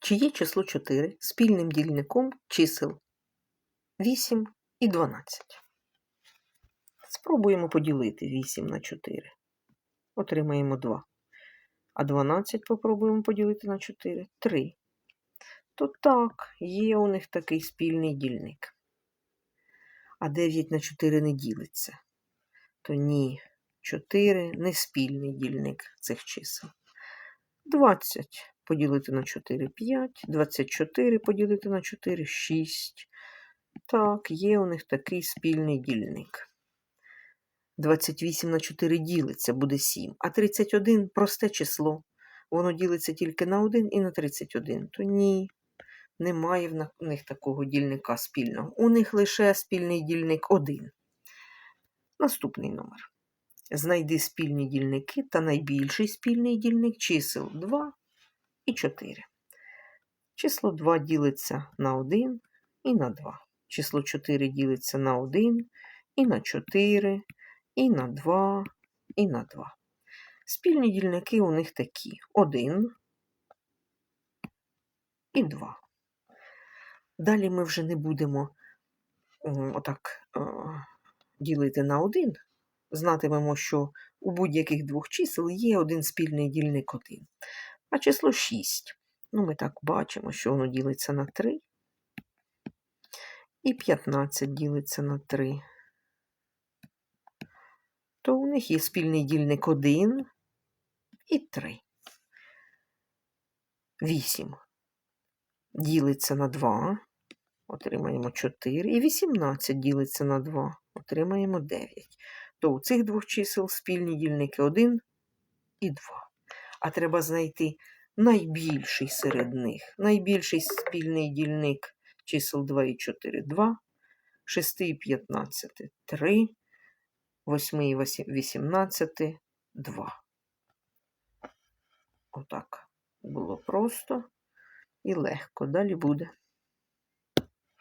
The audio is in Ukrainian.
Чи є число 4 спільним дільником чисел 8 і 12? Спробуємо поділити 8 на 4. Отримаємо 2. А 12 попробуємо поділити на 4. 3. То так, є у них такий спільний дільник. А 9 на 4 не ділиться. То ні, 4 не спільний дільник цих чисел. 20 поділити на 4 5, 24 поділити на 4 6. Так, є у них такий спільний дільник. 28 на 4 ділиться, буде 7. А 31 просте число. Воно ділиться тільки на 1 і на 31. То ні, немає в них такого дільника спільного. У них лише спільний дільник 1. Наступний номер. Знайди спільні дільники та найбільший спільний дільник чисел 2 і 4. Число 2 ділиться на 1 і на 2. Число 4 ділиться на 1 і на 4, і на 2, і на 2. Спільні дільники у них такі: 1 і 2. Далі ми вже не будемо отак е, ділити на 1. Знатимемо, що у будь-яких двох чисел є один спільний дільник 1. А число 6. Ну, ми так бачимо, що воно ділиться на 3. І 15 ділиться на 3. То у них є спільний дільник 1 і 3. 8 ділиться на 2. Отримаємо 4. І 18 ділиться на 2. Отримаємо 9. То у цих двох чисел спільні дільники 1 і 2. А треба знайти найбільший серед них. Найбільший спільний дільник чисел 2 і 4 2, 6 і 15 3, 8 і 18 2. Отак було просто і легко. Далі буде.